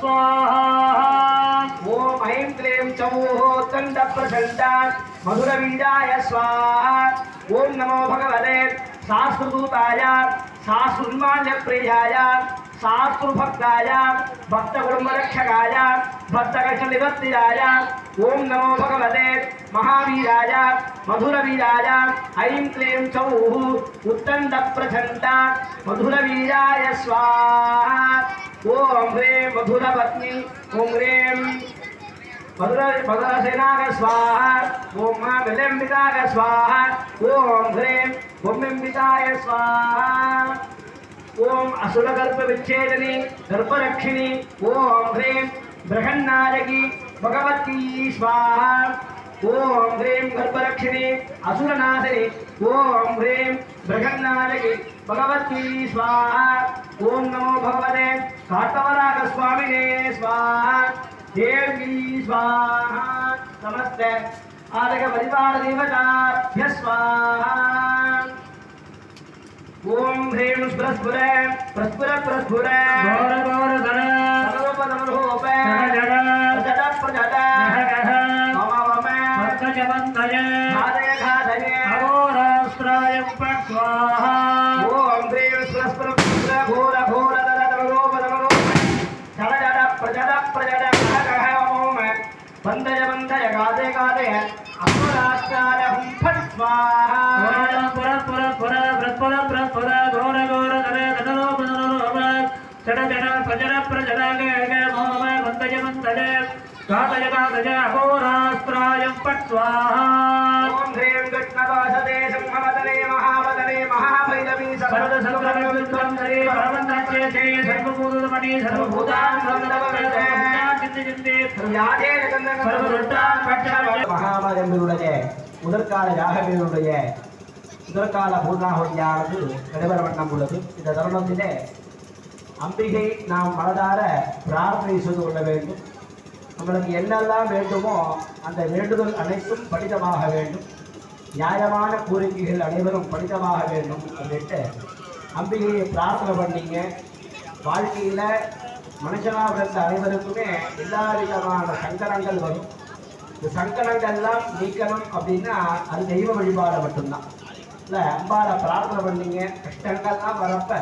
स्वाहा ॐ ऐं क्लीं चमूः चण्डप्रचण्डा मधुरवीराय स्वाहा ॐ नमो भगवते शास्त्रदूताय शास्त्रुन्माल्यप्रियाय शास्त्रुभक्ताय भक्तकुटुम्बरक्षकाय भक्तकष्टनिवर्तिराय ॐ नमो भगवते महावीराय, मधुरवीराय, ऐं क्लीं चौः उत्तण्डप्रचण्डा मधुरवीराय स्वाहा। ॐ ह्रीं मधुरपत्नी ॐ ह्रीं मधुर मधुरसेनाग स्वाहा। ॐ मा विलम्बिताग स्वाहा। ॐ ह्रीं भूमिम्बिताय स्वाहा। ॐ असुरगर्भविच्छेदनि गर्भरक्षिणि ॐ ह्रीं बृहन्नायकी भगवती स्वाहा ॐ ह्रीं गर्भरक्षिणि असुरनाशिनि ॐ ह्रीं बृहन्नायकी भगवती स्वाहा ॐ नमो भगवते कातवरागस्वामिने स्वाहा देवी स्वाहा समस्त आदक परिवार देवताभ्य स्वाहा ओम ह्रीं प्रस्फुर प्रस्फुर प्रस्फुर गौर गौर धन सर्वप नमरोप जड जड प्रजड मम मम। मत्तजवन्तय घातय घातय अहोरास्त्राय पट्वाः ॐ ह्रीं प्रस्फुर बन्धय गादे गादे अपराष्टारहं फट् स्वाहा पुर पुर पुर प्रत्पुर प्रत्पुर घोर घोर धरे धरो पुनरो अवराग चड चड प्रजर प्रजरागे अगे मोहमय बन्धय बन्धय गादय गादय अहोरास्त्रायं फट् स्वाहा ॐ ह्रीं कृष्णवासदे सिंहमदने महामदने महाभैरवी सपद सर्वविद्वं हरे परमन्दाच्ये सर्वभूतमणि सर्वभूतान् सर्वभूतान् மகாமதங்களுடைய முதற்கால யாகங்களுடைய முதற்கால பூர்ணாகுதியானது நடைபெற வண்ணம் உள்ளது. இந்த தருணத்திலே அம்பிகை நாம் மனதார பிரார்த்தனை செய்து கொள்ள வேண்டும். நம்மளுக்கு என்னெல்லாம் வேண்டுமோ அந்த வேண்டுதல் அனைத்தும் படிதமாக வேண்டும். நியாயமான கோரிக்கைகள் அனைவரும் படிதமாக வேண்டும். அப்படின்ட்டு அம்பிகையை பிரார்த்தனை பண்ணீங்க. வாழ்க்கையில் மனுஷனாக பிறந்த அனைவருக்குமே எல்லா விதமான சங்கடங்கள் வரும். இந்த சங்கடங்கள்லாம் நீக்கணும் அப்படின்னா அது தெய்வ வழிபாடு மட்டும்தான். இல்லை அம்பால பிரார்த்தனை பண்ணீங்க கஷ்டங்கள்லாம் வரப்ப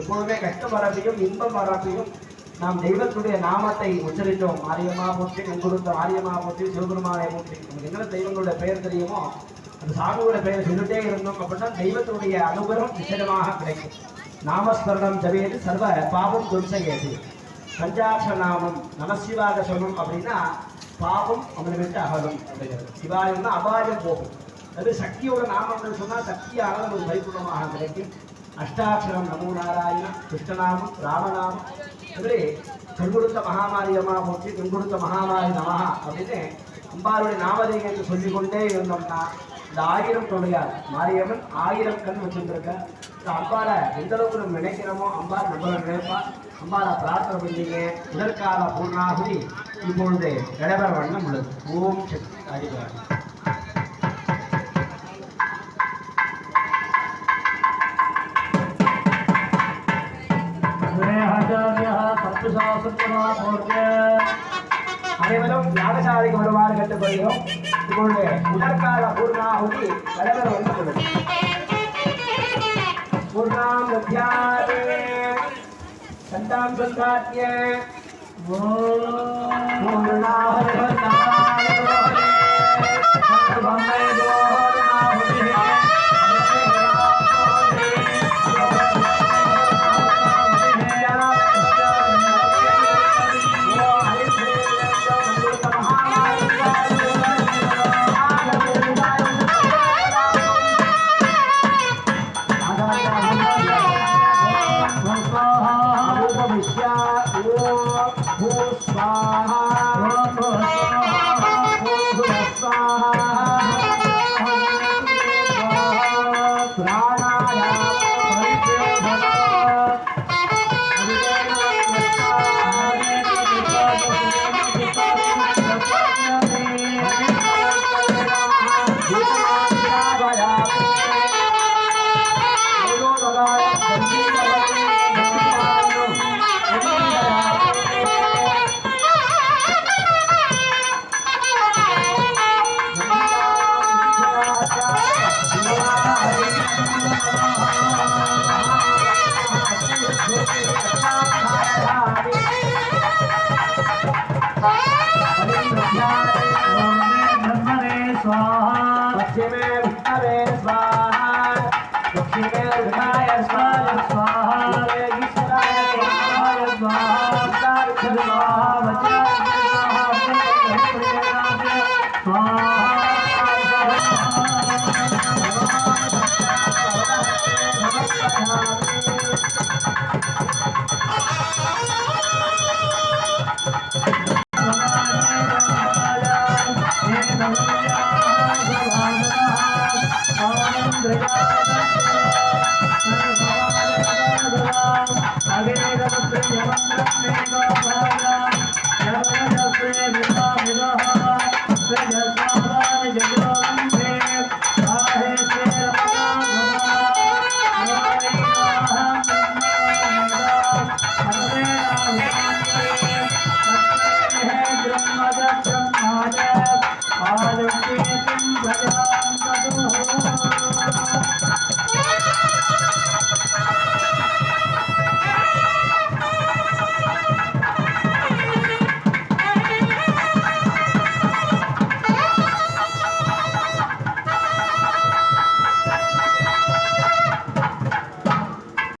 எப்பொழுதுமே கஷ்டம் வரப்பையும் இன்பம் வரப்பையும் நாம் தெய்வத்துடைய நாமத்தை உச்சரித்தோம். ஆரியமா போற்றி கொடுத்த ஆரியமா போற்றி சிவபெருமானை போற்றி. நமக்கு என்ன தெய்வங்களுடைய பெயர் தெரியுமோ அந்த சாமியோட பெயர் சொல்லிட்டே இருந்தோம் அப்படின்னா தெய்வத்துடைய அனுகிரகம் நிச்சயமாக கிடைக்கும். நாமஸ்மரணம் ஜபியது சர்வ பாபம் துன்சையது பஞ்சாட்ச நாமம் நமசிவாக சொல்லணும் அப்படின்னா பாவம் அவனை விட்டு அகலும் அப்படிங்கிறது. சிவாயம்னா அபாயம் போகும். அது சக்தியோட நாமங்கள் சொன்னால் சக்தியானது நமக்கு பரிபூர்ணமாக கிடைக்கும். அஷ்டாட்சரம் நமோ நாராயண கிருஷ்ணநாமம் ராமநாமம். இப்படி கண்கொடுத்த மகாமாரியம்மா போற்றி கண்கொடுத்த மகாமாரி நமகா அப்படின்னு அம்பாளுடைய நாமதேயத்தை சொல்லிக்கொண்டே இருந்தோம்னா இந்த ஆயிரம் தொழிலார் மாரியம்மன் ஆயிரம் கண் வச்சுருந்துருக்க. இந்த அம்பாலை எந்த அளவுக்கு நம்ம நினைக்கிறோமோ அம்பார் நம்மளை நினைப்பா. அம்பாலை பிரார்த்தனை பண்ணீங்க இதற்கான பூர்ணாகுதி இப்பொழுது நடைபெற வண்ணம் உள்ளது. ஓம் சக்தி அதிகாரி அனைவரும் யாகசாலைக்கு வருமாறு கேட்டுக்கொள்கிறோம். இப்பொழுது முதற்கால பூர்ணாகுதி நடைபெற வந்து உள்ளது. பூர்ணாம் Santa Bhagatya, Om Namah Shivaya. Oh, रुद्राय